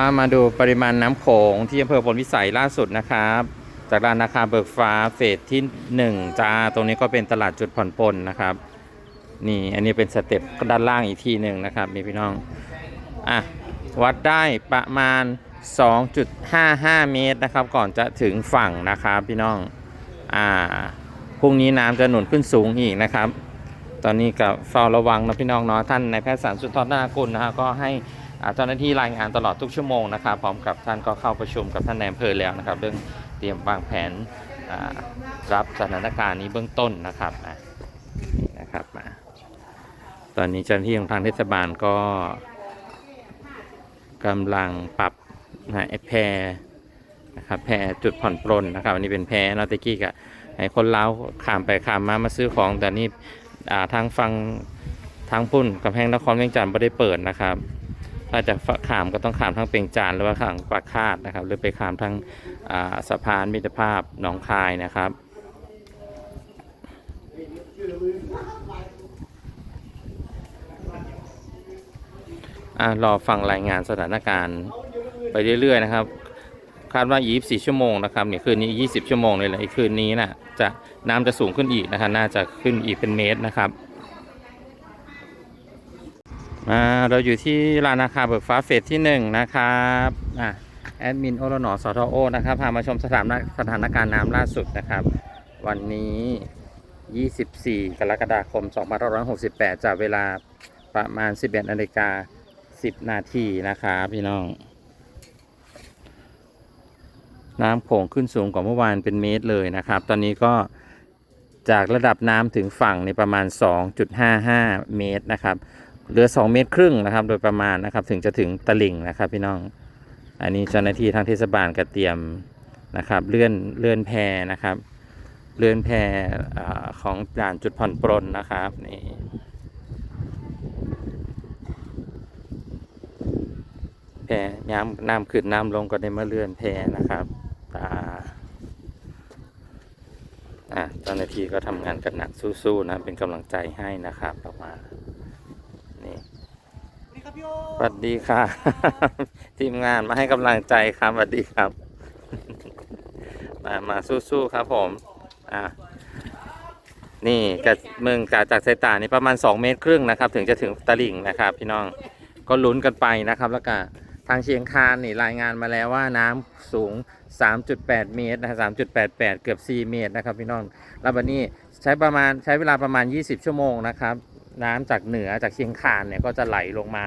ามาดูปริมาณน้ำโขงที่อำเภอพลวิสัยล่าสุดนะครับ จากร้านนาคาเบิกฟ้าเฟสที่ 1จ้าตรงนี้ก็เป็นตลาดจุดผ่อนปลนนะครับ นี่อันนี้เป็นสเต็ปด้านล่างอีกทีหนึ่งนะครับนี่พี่น้องอะวัดได้ประมาณ 2.55 เมตรนะครับ ก่อนจะถึงฝั่งนะครับพี่น้องอ่าพรุ่งนี้น้ำจะหนุนขึ้นสูงอีกนะครับ ตอนนี้กับเฝ้าระวังนะพี่น้องเนาะท่านนายแพทย์สารสุนทรนากุลนะฮะก็ให้ เจ้าหน้าที่รายงานตลอดทุกชั่วโมงนะครับพร้อมกับท่านก็เข้าประชุมกับท่านนายอำเภอแล้วนะครับ เรื่องเตรียมวางแผนรับสถานการณ์นี้เบื้องต้นนะครับอะนี่นะครับมาตอนนี้เจ้าหน้าที่ของทางเทศบาลก็กำลังปรับนะไอ้แพรนะครับแพรจุดผ่อนปลนนะครับอันนี้เป็นแพรนอตะกี้กะให้คนเล้าวขามไปขามมามาซื้อของ แต่นี่ทางฟังทางพุ่นกำแพงนครเวียงจันทร์ไม่ได้เปิดนะครับ ถ้าจะขามก็ต้องขามทางเปียงจานหรือว่าทางปากคาดนะครับ หรือไปขามทางสะพานมิตรภาพหนองคายนะครับรอฟังรายงานสถานการณ์ไปเรื่อยๆนะครับ คาดว่า 24 ชั่วโมงนะครับเนี่ยคืนนี้ 20 ชั่วโมงเลยแหละอีกคืนนี้นะจะน้ำจะสูงขึ้นอีกนะครับน่าจะขึ้นอีกเป็นเมตรนะครับ อ่าเราอยู่ที่ลานอาคาเบิกฟ้าเฟสที่ 1 นะครับอะแอดมินโอรนอสทโอนะครับพามาชมสถานสถานการณ์น้ำล่าสุดนะครับ วันนี้ 24 กรกฎาคม 2568 จากเวลาประมาณ 11นาฬิกา 10 นาทีนะครับพี่น้อง น้ำโขงขึ้นสูงกว่าเมื่อวานเป็นเมตรเลยนะครับ ตอนนี้ก็จากระดับน้ำถึงฝั่งในประมาณ 2.55 เมตรนะครับ เหลือ 2 เมตรครึ่งนะครับ โดยประมาณนะครับ ถึงจะถึงตลิ่งนะครับ พี่น้อง อันนี้เจ้าหน้าที่ทางเทศบาลก็เตรียมนะครับ เลื่อนเลื่อนแพนะครับ เลื่อนแพอของด่านจุดผ่อนปรนนะครับนี่แพน้ำน้ำขึ้นน้ำลงก็ได้มาเลื่อนแพนะครับอ่าอะเจ้าหน้าที่ก็ทำงานกันหนักสู้ๆนะเป็นกำลังใจให้นะครับประมาณ สวัสดีค่ะ ทีมงานมาให้กำลังใจครับสวัสดีครับ มามาสู้ๆครับผม อะนี่กับเมืองกาจากสายตานี่ประมาณ 2 เมตรครึ่งนะครับ ถึงจะถึงตลิ่งนะครับ พี่น้องก็ลุ้นกันไปนะครับ แล้วก็ทางเชียงคานนี่รายงานมาแล้วว่าน้ำสูง 3.8 เมตรนะ3.88 เกือบ 4 เมตรนะครับ พี่น้องแล้ววันนี้ใช้ประมาณใช้เวลาประมาณ 20 ชั่วโมงนะครับ น้ำจากเหนือจากเชียงคานเนี่ยก็จะไหลลงมา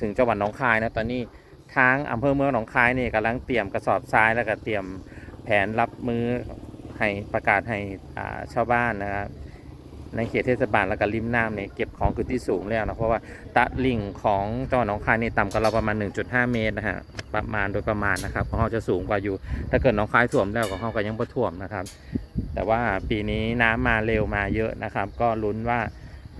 ถึงจังหวัดหนองคายนะตอนนี้ทางอำเภอเมืองหนองคายนี่กำลังเตรียมกระสอบทรายแล้วก็เตรียมแผนรับมือให้ประกาศให้ชาวบ้านนะครับในเขตเทศบาลแล้วก็ริมน้ำเนี่ยเก็บของขึ้นที่สูงแล้วนะเพราะว่าตะลิ่งของจังหวัดหนองคายนี่ต่ำกว่าเราประมาณ 1.5 เมตรนะฮะประมาณโดยประมาณนะครับของเขาจะสูงกว่าอยู่ ถ้าเกิดหนองคายท่วมแล้วของเขาก็ยังบ่ท่วมนะครับ แต่ว่าปีนี้น้ำมาเร็วมาเยอะนะครับ ก็ลุ้นว่า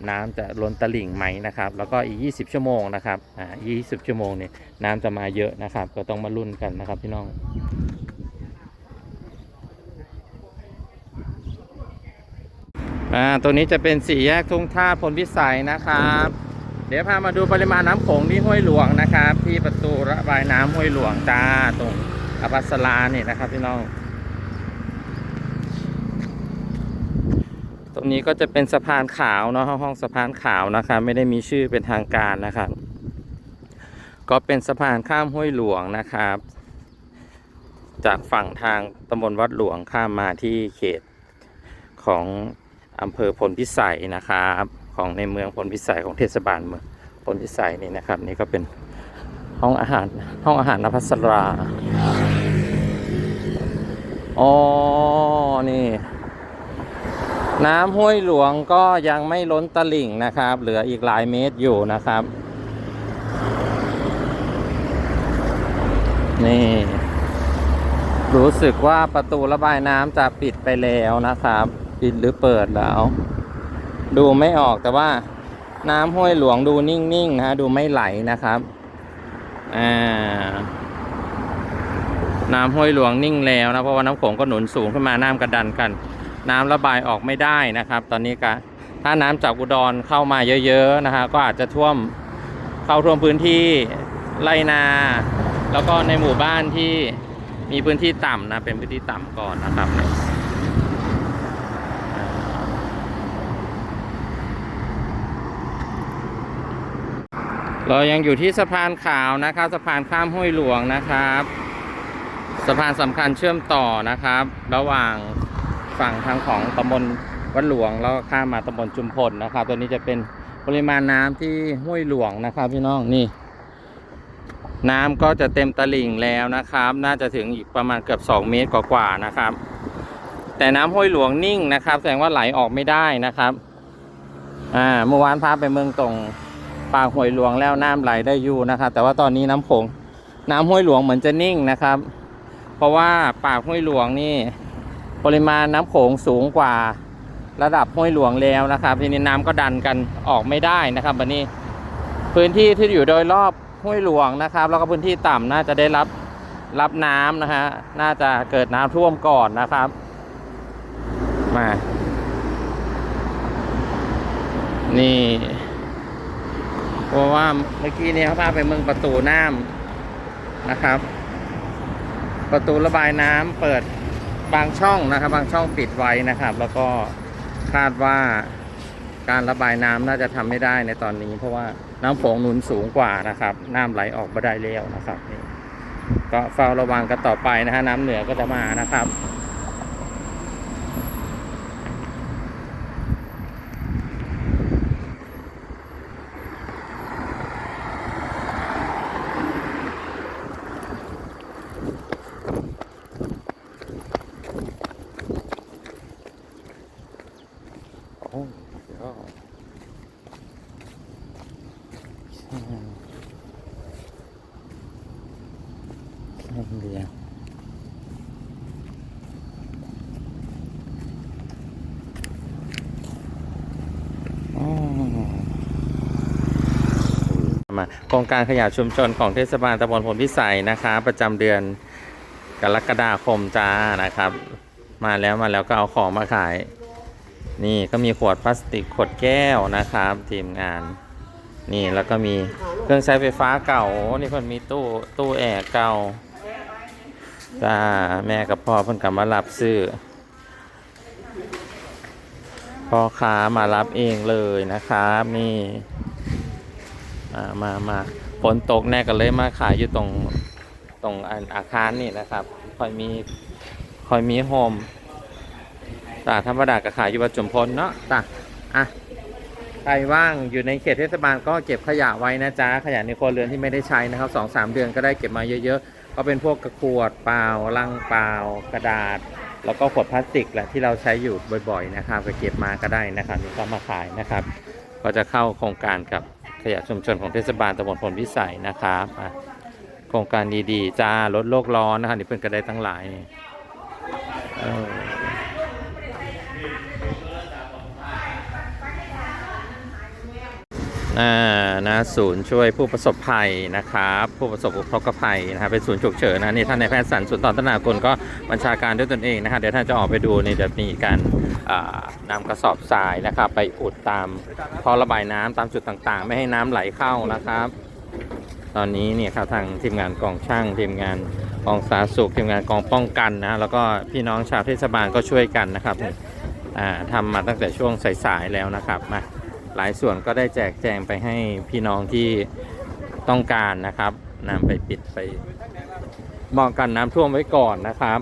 น้ำจะล้นตลิ่งไหมนะครับ แล้วก็อีก 20 ชั่วโมงนะครับอ่า20 ชั่วโมงเนี่ยน้ำจะมาเยอะนะครับ ก็ต้องมาลุ้นกันนะครับพี่น้องอ่าตรงนี้จะเป็นสี่แยกทุ่งท่าพลพิสัยนะครับ เดี๋ยวพามาดูปริมาณน้ำโขงที่ห้วยหลวงนะครับ ที่ประตูระบายน้ำห้วยหลวงจ้าตรงอภัสราเนี่นะครับพี่น้อง ตรง นี้ก็จะเป็นสะพานขาวเนาะห้องสะพานขาวนะครับไม่ได้มีชื่อเป็นทางการนะครับ ก็เป็นสะพานข้ามห้วยหลวงนะครับ จากฝั่งทางตำบลวัดหลวงข้ามมาที่เขตของอำเภอพลพิสัยนะครับ ของในเมืองพลพิสัยของเทศบาลเมืองพลพิสัยนี่นะครับ นี่ก็เป็นห้องอาหารห้องอาหารนภัสราอ๋อนี่ น้ำห้วยหลวงก็ยังไม่ล้นตลิ่งนะครับ เหลืออีกหลายเมตรอยู่นะครับ นี่ รู้สึกว่าประตูระบายน้ำจะปิดไปแล้วนะครับ ปิดหรือเปิดแล้ว ดูไม่ออกแต่ว่าน้ำห้วยหลวงดูนิ่งๆนะฮะดูไม่ไหลนะครับอ่าน้ำห้วยหลวงนิ่งแล้วนะเพราะว่าน้ำโขงก็หนุนสูงขึ้นมาน้ำกระดันกัน น้ำระบายออกไม่ได้นะครับ ตอนนี้ก็ถ้าน้ำจากอุดรเข้ามาเยอะๆนะฮะก็อาจจะท่วมเข้าท่วมพื้นที่ไรนา แล้วก็ในหมู่บ้านที่มีพื้นที่ต่ำนะเป็นพื้นที่ต่ำก่อนนะครับเรายังอยู่ที่สะพานขาวนะครับ สะพานข้ามห้วยหลวงนะครับ สะพานสำคัญเชื่อมต่อนะครับ ระหว่าง ฝั่งทางของตำบลวัดหลวงแล้วข้ามมาตำบลจุมพลนะครับ ตัวนี้จะเป็นปริมาณน้ำที่ห้วยหลวงนะครับ พี่น้องนี่ น้ำก็จะเต็มตลิ่งแล้วนะครับ น่าจะถึงอีกประมาณเกือบ 2 เมตรกว่าๆนะครับ แต่น้ำห้วยหลวงนิ่งนะครับ แสดงว่าไหลออกไม่ได้นะครับอ่าเมื่อวานพาไปเมืองตรงปากห้วยหลวงแล้วน้ำไหลได้อยู่นะครับ แต่ว่าตอนนี้น้ำโขงน้ำห้วยหลวงเหมือนจะนิ่งนะครับ เพราะว่าปากห้วยหลวงนี่ ปริมาณน้ำโขงสูงกว่าระดับห้วยหลวงแล้วนะครับ ทีนี้น้ำก็ดันกันออกไม่ได้นะครับวันนี้พื้นที่ที่อยู่โดยรอบห้วยหลวงนะครับ แล้วก็พื้นที่ต่ำน่าจะได้รับรับน้ำนะฮะน่าจะเกิดน้ำท่วมก่อนนะครับ มานี่เพราะว่าเมื่อกี้นี่ยเขาพาไปเมืองประตูน้ำนะครับ ประตูระบายน้ำเปิด บางช่องนะครับ บางช่องปิดไว้นะครับ แล้วก็คาดว่าการระบายน้ำน่าจะทำไม่ได้ในตอนนี้ เพราะว่าน้ำโขงหนุนสูงกว่านะครับ น้ำไหลออกมาได้แล้วนะครับก็เฝ้าระวังกันต่อไปนะฮะน้ำเหนือก็จะมานะครับ โอ้เดี๋ยวอืมไม่เดียวอ๋อ มาโครงการขยะชุมชนของเทศบาลตำบลพลพิสัยนะคะ ประจำเดือนกรกฎาคมจ้านะครับ มาแล้วมาแล้วก็เอาของมาขาย นี่ก็มีขวดพลาสติกขวดแก้วนะครับ ทีมงาน นี่แล้วก็มีเครื่องใช้ไฟฟ้าเก่าโอ้นี่เพิ่นมีตู้ตู้แอร์เก่าจ้าแม่กับพ่อเพิ่นกลับมารับซื้อพ่อค้ามารับเองเลยนะครับนี่ มามามาฝนตกแน่ก็เลยมาขายอยู่ตรงตรงออาคารนี่นะครับคอยมีคอยมีโฮมตาธรรมดากับขายอยู่ประจุมพลเนาะตาอะใครว่างอยู่ในเขตเทศบาลก็เก็บขยะไว้นะจ๊ะขยะในครัวเรือนที่ไม่ได้ใช้นะครับสองสามเดือนก็ได้เก็บมาเยอะๆ ก็เป็นพวกกระขวดเปล่าลังเปล่ากระดาษ แล้วก็ขวดพลาสติกแหละที่เราใช้อยู่บ่อยๆนะครับก็เก็บมาก็ได้นะครับนี่ก็มาขายนะครับ ก็จะเข้าโครงการกับ ขยะชุมชนของเทศบาลตำบลพลพิสัยนะครับโครงการดีๆจ้าลดโลกร้อนนะครับนี่เพิ่นก็ได้ตั้งหลายนี่เอออ่านะศูนย์ช่วยผู้ประสบภัยนะครับ ผู้ประสบอุทกภัยนะครับเป็นศูนย์ฉุกเฉินนะนี่ท่านในายแพทย์สันสุนทรธนากลก็บัญชาการด้วยตนเองนะครับเดี๋ยวท่านจะออกไปดูนี่จะมีการ อ่านำกระสอบทรายนะครับ ไปอุดตามท่อระบายน้ำตามจุดต่างๆ ไม่ให้น้ำไหลเข้านะครับ ตอนนี้เนี่ยครับทางทีมงานกองช่างทีมงานกองสาธารณสุขทีมงานกองป้องกันนะแล้วก็พี่น้องชาวเทศบาลก็ช่วยกันนะครับอ่าทำมาตั้งแต่ช่วงสายๆแล้วนะครับมาหลายส่วนก็ได้แจกแจงไปให้พี่น้องที่ต้องการนะครับนำไปปิดไปมองกันน้ำท่วมไว้ก่อนนะครับ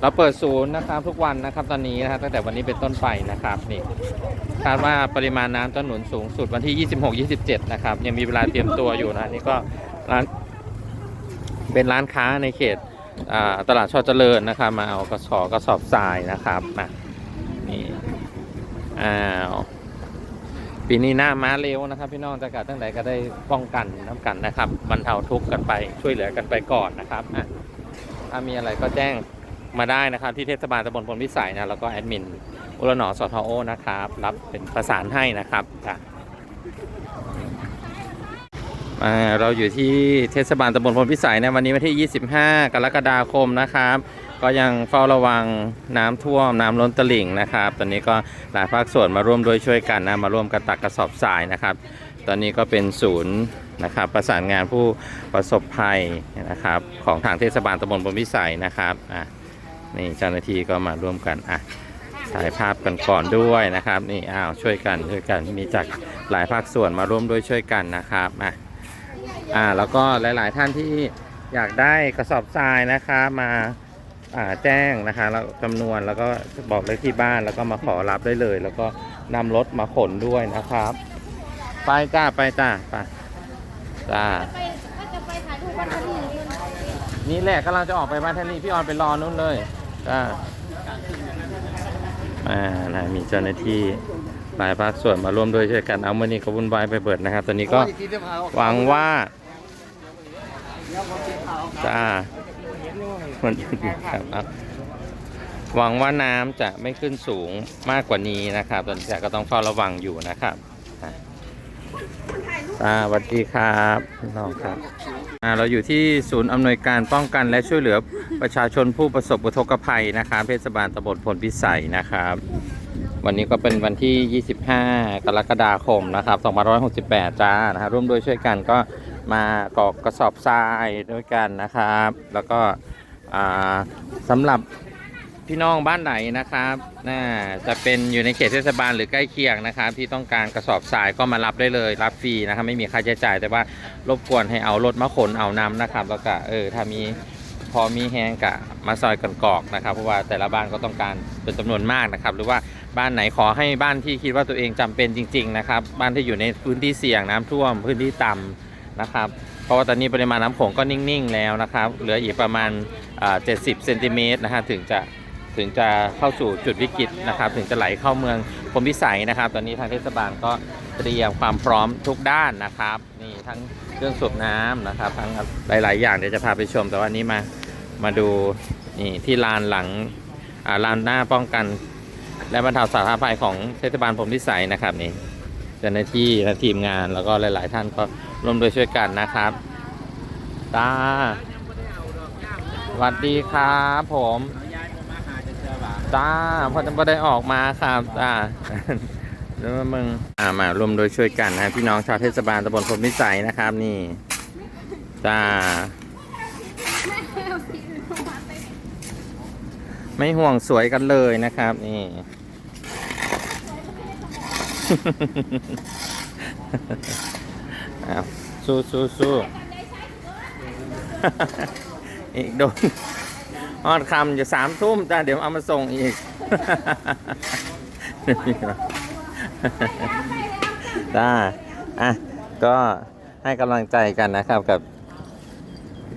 เราเปิดศูนย์นะครับทุกวันนะครับตอนนี้นะครับตั้งแต่วันนี้เป็นต้นไปนะครับนี่คาดว่าปริมาณน้ำจะหนุนสูงสุดวันที่ 26-27 นะครับยังมีเวลาเตรียมตัวอยู่นะนี่ก็ร้านเป็นร้านค้าในเขตตลาดชอเจริญนะครับ มาเอากระสอบกระสอบทรายนะครับมานี่อ้าวปีนี้หน้าม้าเร็วนะครับ พี่น้องจะกัดตั้งแต่ก็ได้ป้องกันน้ำกันนะครับบรรเทาทุกข์กันไปช่วยเหลือกันไปก่อนนะครับอะถ้ามีอะไรก็แจ้ง มาได้นะครับ ที่เทศบาลตำบลพลพิสัยนะแล้วก็แอดมินอุรหนอสทโอนะครับ รับเป็นประสานให้นะครับอะอ่าเราอยู่ที่เทศบาลตำบลพลพิสัยนะวันนี้วันที่ 25 กรกฎาคมนะครับ ก็ยังเฝ้าระวังน้ำท่วมน้ำล้นตลิ่งนะครับ ตอนนี้ก็หลายภาคส่วนมาร่วมด้วยช่วยกันนะมาร่วมกันตักกระสอบทรายนะครับ ตอนนี้ก็เป็นศูนย์นะครับประสานงานผู้ประสบภัยนะครับของทางเทศบาลตำบลบนวิสัยนะครับอะ นี่เจ้าหน้าที่ก็มาร่วมกันอะถ่ายภาพกันก่อนด้วยนะครับ นี่อ้าวช่วยกันช่วยกันมีจากหลายภาคส่วนมาร่วมด้วยช่วยกันนะครับอะอ่าแล้วก็หลาย ๆ ท่านที่อยากได้กระสอบทรายนะครับมาอ่าแจ้งนะคะแล้วจำนวนแล้วก็บอกเลขที่บ้านแล้วก็มาขอรับได้เลย แล้วก็นำรถมาขนด้วยนะครับ ไปจ้าไปจ้าไปจ้า จะไปถ่ายรูปวันนี้ นี่แหละกำลังจะออกไปบ้านท่านนี่พี่ออนไปรอนู้นเลยจ้าอ่านะมีเจ้าหน้าที่หลายภาคส่วนมาร่วมด้วยช่วยกันเอาเมื่อนี้ก็วุ่นวายไปเบิดนะครับ ตอนนี้ก็หวังว่าจ้ามันครับหวังว่าน้ำจะไม่ขึ้นสูงมากกว่านี้นะครับ ตอนนี้ก็ต้องเฝ้าระวังอยู่นะครับอ่าสวัสดีครับน้องครับ เราอยู่ที่ศูนย์อำนวยการป้องกันและช่วยเหลือประชาชนผู้ประสบอุทกภัยนะครับเทศบาลตำบลพลพิสัยนะครับ วันนี้ก็เป็นวันที่ 25 กรกฎาคมนะครับ2568 จ้านะครับร่วมด้วยช่วยกันก็มากอกกระสอบทรายด้วยกันนะครับ แล้วก็สำหรับ พี่น้องบ้านไหนนะครับน่าจะเป็นอยู่ในเขตเทศบาลหรือใกล้เคียงนะครับ ที่ต้องการกระสอบทรายก็มารับได้เลย รับฟรีนะครับไม่มีค่าใช้จ่าย แต่ว่ารบกวนให้เอารถมาขนเอานำนะครับ แล้วก็เออถ้ามีพอมีแฮงกะมาซอยกันกอกนะครับ เพราะว่าแต่ละบ้านก็ต้องการเป็นจำนวนมากนะครับ หรือว่าบ้านไหนขอให้บ้านที่คิดว่าตัวเองจำเป็นจริง ๆ นะครับ บ้านที่อยู่ในพื้นที่เสี่ยงน้ำท่วม พื้นที่ต่ำนะครับเพราะว่าตอนนี้ปริมาณน้ำโขงก็นิ่ง ๆ แล้วนะครับ เหลืออีกประมาณอ่า70เซนติเมตรนะฮะถึงจะ ถึงจะเข้าสู่จุดวิกฤตนะครับ ถึงจะไหลเข้าเมืองพรมพิสัยนะครับ ตอนนี้ทางเทศบาลก็เตรียมความพร้อมทุกด้านนะครับนี่ทั้งเครื่องสูบน้ำนะครับ ทั้งหลาย ๆ อย่างเดี๋ยวจะพาไปชม แต่ว่านี้มามาดูนี่ที่ลานหลังลานหน้าป้องกัน และบรรเทาสาธารณภัยของเทศบาลพรมพิสัยนะครับนี่เจ้าหน้าที่และทีมงานแล้วก็หลาย ๆ ท่านก็ร่วมโดยช่วยกันนะครับตาสวัสดีครับผม ตาพอจะไ่ได้ออกมาครับตาแล้วมึงอ่ามาร่วมโดยช่วยกันนะพี่น้องชาวเทศบาลตำบลพรมพิสัยนะครับ นี่จ้าไม่ห่วงสวยกันเลยนะครับ นี่สู้สู้สู้อีกโดน ออดคำจะสามทุ่มจ้าเดี๋ยวเอามาส่งอีกจ้าอะก็ให้กำลังใจกันนะครับกับ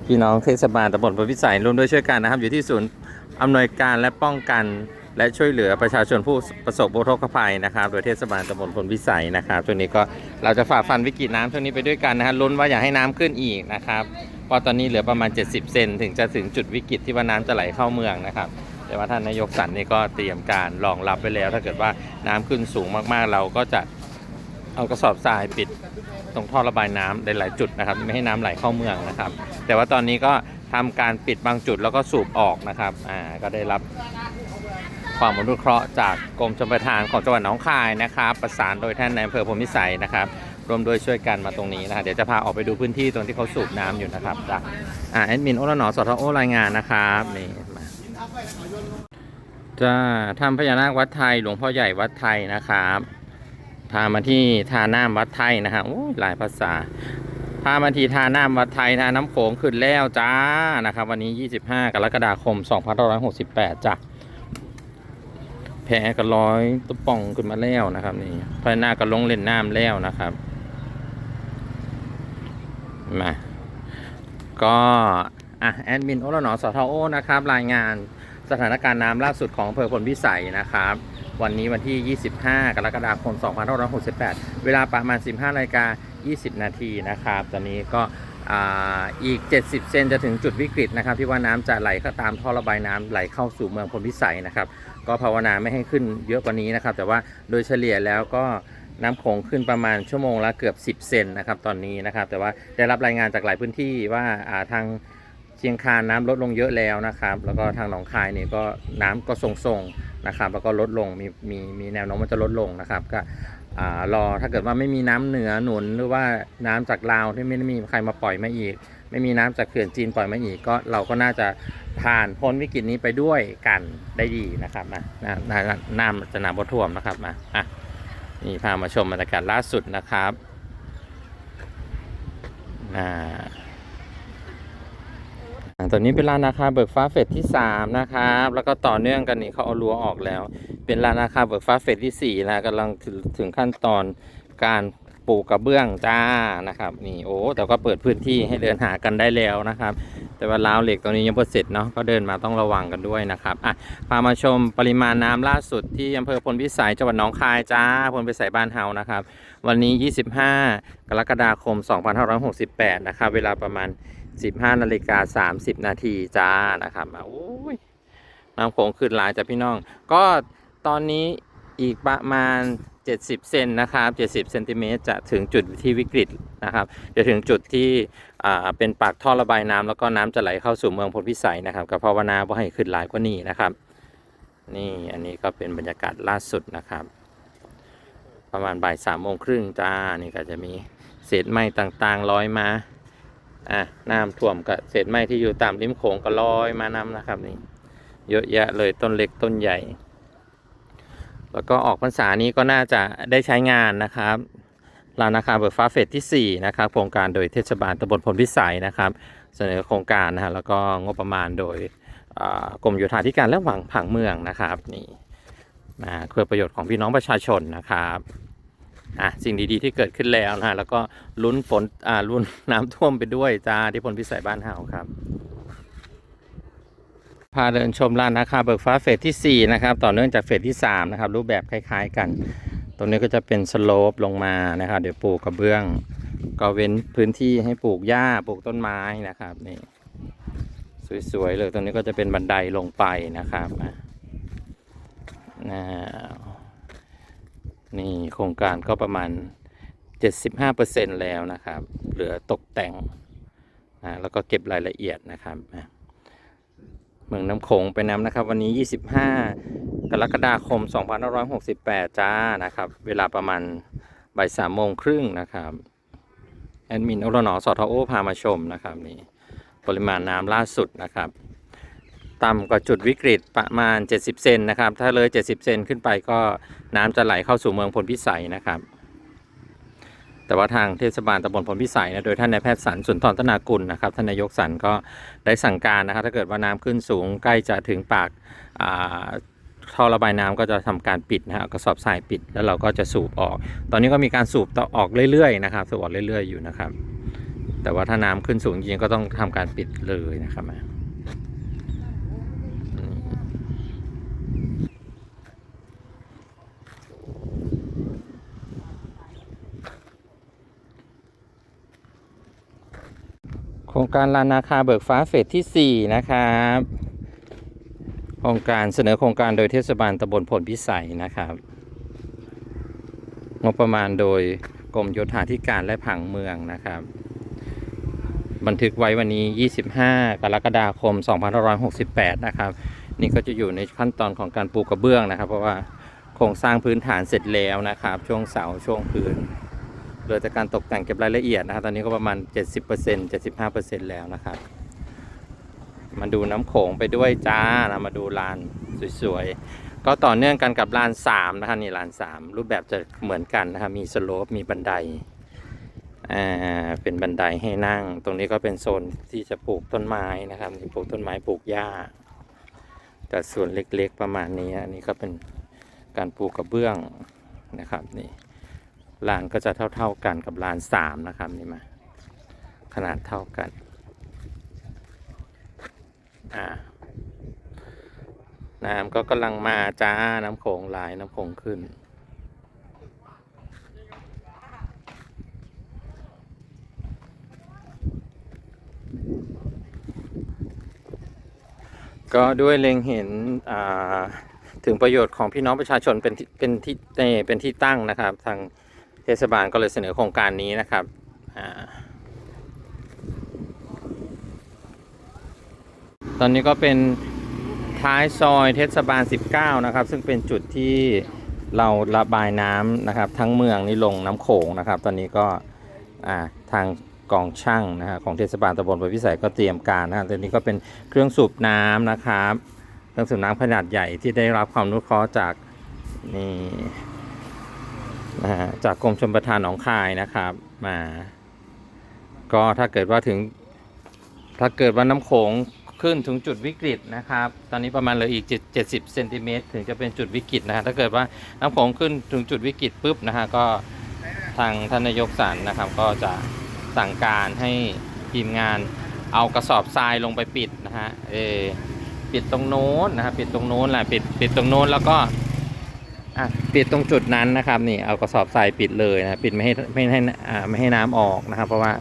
พี่น้องเทศบาลตำบลพลพิสัยร่วมด้วยช่วยกันนะครับ อยู่ที่ศูนย์อำนวยการและป้องกันและช่วยเหลือประชาชนผู้ประสบอุทกภัยนะครับ โดยเทศบาลตำบลพลพิสัยนะครับช่วงนี้ก็เราจะฝ่าฟันวิกฤตน้ำช่วงนี้ไปด้วยกันนะฮะลุ้นว่าอย่าให้น้ำขึ้นอีกนะครับ เพราะตอนนี้เหลือประมาณ 70 เซนถึงจะถึงจุดวิกฤตที่ว่าน้ำจะไหลเข้าเมืองนะครับ แต่ว่าท่านนายกสันนี่ก็เตรียมการรองรับไว้แล้ว ถ้าเกิดว่าน้ำขึ้นสูงมากๆ เราก็จะเอากระสอบทรายปิดตรงท่อระบายน้ำในหลายจุดนะครับ ไม่ให้น้ำไหลเข้าเมืองนะครับ แต่ว่าตอนนี้ก็ทำการปิดบางจุดแล้วก็สูบออกนะครับ อ่า ก็ได้รับความอนุเคราะห์จากกรมชลประทานของจังหวัดหนองคายนะครับ ประสานโดยท่านนายอำเภอพรมพิสัยนะครับ ร่วมด้วยช่วยกันมาตรงนี้นะครับเดี๋ยวจะพาออกไปดูพื้นที่ตรงที่เขาสูบน้ำอยู่นะครับจ้ะอ่าแอดมินโอละหนอสทโอรายงานนะครับนี่มาจ้าถ้ำพญานาควัดไทยหลวงพ่อใหญ่วัดไทยนะครับพามาที่ทาน้ำวัดไทยนะฮะโอ้ยหลายภาษาพามาที่ทาน้ำวัดไทยทาน้ำโขงขึ้นแล้วจ้านะครับ วันนี้ 25 กรกฎาคม 2568จ้ะแพก็ร้อยตุ๊ป่องขึ้นมาแล้วนะครับนี่พญานาคก็ลงเล่นน้ำแล้วนะครับ มาก็อะแอดมินโอละหนอสทโอนะครับ รายงานสถานการณ์น้ำล่าสุดของอำเภอพลพิสัยนะครับ วันนี้วันที่ 25 กรกฎาคม 2568 เวลาประมาณ 15นาฬิกา20 นาทีนะครับ ตอนนี้ก็อ่าอีก 70 เซนจะถึงจุดวิกฤตนะครับ ที่ว่าน้ำจะไหลเข้าตามท่อระบายน้ำไหลเข้าสู่เมืองพลพิสัยนะครับ ก็ภาวนาไม่ให้ขึ้นเยอะกว่านี้นะครับ แต่ว่าโดยเฉลี่ยแล้วก็ น้ำโขงขึ้นประมาณชั่วโมงละเกือบ 10 เซนนะครับตอนนี้นะครับ แต่ว่าได้รับรายงานจากหลายพื้นที่ว่าาทางเชียงคานน้ำลดลงเยอะแล้วนะครับ แล้วก็ทางหนองคายเนี่ยก็น้ำก็ทรงๆนะครับ แล้วก็ลดลงมีมีมีแนวโน้มว่าจะลดลงนะครับ ก็รอถ้าเกิดว่าไม่มีน้ำเหนือหนุนหรือว่าน้ำจากลาวที่ไม่ได้มีใครมาปล่อยมาอีก ไม่มีน้ำจากเขื่อนจีนปล่อยมาอีกก็เราก็น่าจะผ่านพ้นวิกฤตนี้ไปด้วยกันได้ดีนะครับนะน้ำน้ำน้ำจะน้ำบ่ท่วมนะครับมาอะ นี่พามาชมบรรยากาศล่าสุดนะครับตอนนี้เป็นร้านนาคาเบิกฟ้าเฟสที่ 3 นะครับ แล้วก็ต่อเนื่องกันนี่เขาเอารั้วออกแล้ว เป็นร้านนาคาเบิกฟ้าเฟสที่4นะกำลังถึงถึงขั้นตอนการปลูกกระเบื้องจ้านะครับ นี่โอ้แต่ก็เปิดพื้นที่ให้เดินหากันได้แล้วนะครับ แต่ว่าราวเหล็กตรงนี้ยังไม่เสร็จเนาะก็เดินมาต้องระวังกันด้วยนะครับอะพามาชมปริมาณน้ำล่าสุดที่อำเภอพลพิสัยจังหวัดหนองคายจ้าพลพิสัยบ้านเฮานะครับ วันนี้ 25 กรกฎาคม 2568 นะครับเวลาประมาณ 15นาฬิกา30 นาทีจ้านะครับอะโอ้ยน้ำโขงขึ้นหลายจ้ะพี่น้อง ก็ตอนนี้อีกประมาณ 70 เซนนะครับ 70 เซนติเมตรจะถึงจุดที่วิกฤตนะครับ จะถึงจุดที่เป็นปากท่อระบายน้ำแล้วก็น้ำจะไหลเข้าสู่เมืองพลพิสัยนะครับก็ภาวนาว่าให้ขึ้นหลายกว่านี้นะครับ นี่อันนี้ก็เป็นบรรยากาศล่าสุดนะครับ ประมาณบ่ายสามโมงครึ่งจ้า นี่ก็จะมีเศษไม้ต่างๆลอยมา อะน้ำท่วมกับเศษไม้ที่อยู่ตามริมโขงก็ลอยมาน้ำนะครับนี่ เยอะแยะเลยต้นเล็กต้นใหญ่ แล้วก็ออกพรรษานี้ก็น่าจะได้ใช้งานนะครับลานอาคารเบิกฟ้าเฟสที่ 4 นะครับ โครงการโดยเทศบาลตำบลพลพิสัยนะครับ เสนอโครงการนะฮะแล้วก็งบประมาณโดยกรมโยธาธิการและหวังผังเมืองนะครับนี่มาเพื่อประโยชน์ของพี่น้องประชาชนนะครับอะสิ่งดีๆที่เกิดขึ้นแล้วนะฮะแล้วก็ลุ้นฝนอ่าลุ้นน้ำท่วมไปด้วยจ้าที่พลพิสัยบ้านเฮาครับ พาเดินชมร้านนาคาเบิกฟ้าเฟสที่ 4 นะครับ ต่อเนื่องจากเฟสที่ 3 นะครับ รูปแบบคล้ายๆกัน ตรงนี้ก็จะเป็นสโลปลงมานะครับ เดี๋ยวปลูกกระเบื้อง ก็เว้นพื้นที่ให้ปลูกหญ้าปลูกต้นไม้นะครับนี่สวยๆเลยตรงนี้ก็จะเป็นบันไดลงไปนะครับนะนี่โครงการก็ประมาณ 75%แล้วนะครับ เหลือตกแต่งนะแล้วก็เก็บรายละเอียดนะครับอะ เมืองน้ำโขงไปน้ำนะครับ วันนี้ 25 กรกฎาคม 2568 จ้านะครับ เวลาประมาณบ่ายสามโมงครึ่งนะครับแอดมินอรนอสทโอพามาชมนะครับนี่ปริมาณน้ำล่าสุดนะครับ ต่ำกว่าจุดวิกฤตประมาณ 70 เซนนะครับ ถ้าเลย 70 เซนขึ้นไปก็น้ำจะไหลเข้าสู่เมืองพลพิสัยนะครับ แต่ว่าทางเทศบาลตำบลพลพิสัยนะโดยท่านนายแพทย์สันสุนทรธนากุลนะครับท่านนายกสันก็ได้สั่งการนะครับถ้าเกิดว่าน้ำขึ้นสูงใกล้จะถึงปากอ่าท่อระบายน้ำก็จะทำการปิดนะฮะกระสอบทรายปิดแล้วเราก็จะสูบออก ตอนนี้ก็มีการสูบต่อออกเรื่อยๆนะครับสูบออกเรื่อยๆอยู่นะครับ แต่ว่าถ้าน้ำขึ้นสูงจริงก็ต้องทำการปิดเลยนะครับ โครงการลานนาคาเบิกฟ้าเฟสที่ 4 นะครับ โครงการเสนอโครงการโดยเทศบาลตำบลพลพิสัยนะครับ งบประมาณโดยกรมโยธาธิการและผังเมืองนะครับ บันทึกไว้วันนี้ 25 กรกฎาคม 2568 นะครับ นี่ก็จะอยู่ในขั้นตอนของการปูกระเบื้องนะครับ เพราะว่าโครงสร้างพื้นฐานเสร็จแล้วนะครับ ช่วงเสาช่วงพื้น เหลือแต่การตกแต่งเก็บรายละเอียดนะครับ ตอนนี้ก็ประมาณ 70% 75%แล้วนะครับ มาดูน้ำโขงไปด้วยจ้านะมาดูลานสวยๆ ก็ต่อเนื่องกันกับลาน3นะครับนี่ลาน3 รูปแบบจะเหมือนกันนะครับ มีสโลปมีบันไดอ่าเป็นบันไดให้นั่ง ตรงนี้ก็เป็นโซนที่จะปลูกต้นไม้นะครับปลูกต้นไม้ปลูกหญ้าแต่ส่วนเล็กๆประมาณนี้อันนี้ก็เป็นการปลูกกระเบื้องนะครับนี่ ลานก็จะเท่า ๆกันกับลานสามนะครับนี่มาขนาดเท่ากันอ่าน้ำก็กำลังมาจ้าน้ำโขงไหลายน้ำโขงขึ้น ก็ด้วยเล็งเห็นถึงประโยชน์ของพี่น้องประชาชนเป็นเป็นที่เป็นที่ตั้งนะครับ ทาง ทศบาลก็เลยเสนอโครงการนี้นะครับอตอนนี้ก็เป็นท้ายซอยเทศบาล 19 นะครับ ซึ่งเป็นจุดที่เราระบายน้ำนะครับ ทั้งเมืองนี่ลงน้ำโขงนะครับ ตอนนี้ก็ทางกองช่างนะฮะของเทศบาลตำบลพลพิสัยก็เตรียมการนะตอนนี้ก็เป็นเครื่องสูบน้ำนะครับ เครื่องสูบน้ำขนาดใหญ่ที่ได้รับความนุเคราะห์จากนี่ นะฮะจากกรมชลประทานหนองคายนะครับมาก็ถ้าเกิดว่าถึงถ้าเกิดว่าน้ำโขงขึ้นถึงจุดวิกฤตนะครับ ตอนนี้ประมาณเหลืออีก 70เซนติเมตรถึงจะเป็นจุดวิกฤตนะฮะถ้าเกิดว่าน้ำโขงขึ้นถึงจุดวิกฤตปุ๊บนะฮะก็ทางท่านนายกสันนะครับ ก็จะสั่งการให้ทีมงานเอากระสอบทรายลงไปปิดนะฮะเออปิดตรงโน้นนะฮะปิดตรงโน้นแหละปิดปิดตรงโน้นแล้วก็ อะปิดตรงจุดนั้นนะครับนี่เอากระสอบทรายปิดเลยนะปิดไม่ให้ไม่ให้อ่าไม่ให้น้ำออกนะครับ เพราะว่า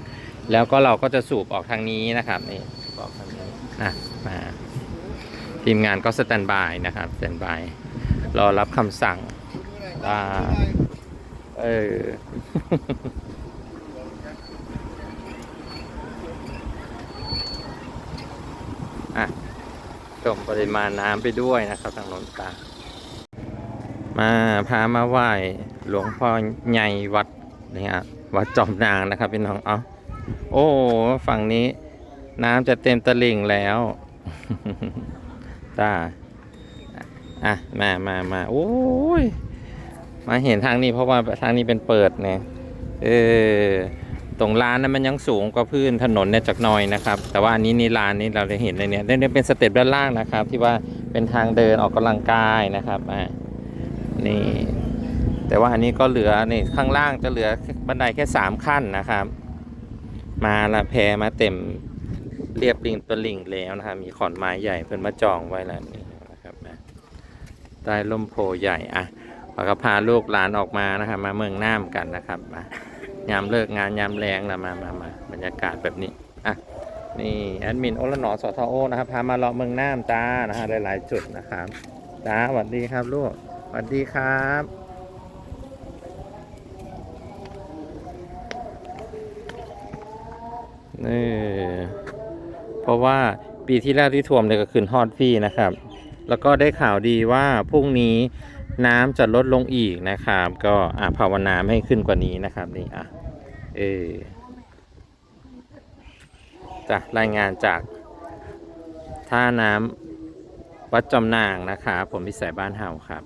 แล้วก็เราก็จะสูบออกทางนี้นะครับนี่ออกทางนี้นะมาทีมงานก็สแตนบายนะครับสแตนบายรอรับคำสั่งว่าเอออะชมปริมาณน้ำไปด้วยนะครับทางโนนตา มาพามาไหว้หลวงพ่อใหญ่วัดนี่ฮะวัดจอมนางนะครับพี่น้องเอาโอ้ฝั่งนี้ น้ำจะเต็มตลิ่งแล้วตาอะมามามาโอ้ยมาเห็นทางนี้เพราะว่าทางนี้เป็นเปิดเนี่ยเออตรงร้านนั้นมันยังสูงกว่าพื้นถนนเนี่ยจากน้อยนะครับ แต่ว่าอันนี้นี่ร้านนี้เราได้เห็นเลยเนี่ยเนี่ยเป็นสเต็ปด้านล่างนะครับ ที่ว่าเป็นทางเดินออกกำลังกายนะครับอ่า นี่ แต่ว่าอันนี้ก็เหลือนี่ข้างล่างจะเหลือบันไดแค่สามขั้นนะครับ มาละแพมาเต็มเรียบริงตัวลิงแล้วนะครับมีขอนไม้ใหญ่เพื่อนมาจองไว้แล้วนี่นะครับนะใต้ร่มโพใหญ่อะเราก็พาลูกหลานออกมานะครับ มาเมืองน่ากันนะครับมายามเลิกงานยามแรงนะมามามาบรรยากาศแบบนี้อะนี่แอดมินโอละหนอสทโอนะครับพามาเลาะเมืองน่ามจ้านะฮะหลายๆจุดนะครับจ้าสวัสดีครับลูก สวัสดีครับ นี่ เพราะว่าปีที่แล้วที่ท่วมเนี่ยก็ขึ้นฮอดพี่นะครับ แล้วก็ได้ข่าวดีว่าพรุ่งนี้น้ำจะลดลงอีกนะครับ ก็อะภาวนาให้ขึ้นกว่านี้นะครับ นี่อะ เออจ้ะรายงานจากท่าน้ำวัดจอมนางนะครับผมพิสัยบ้านเฮาครับ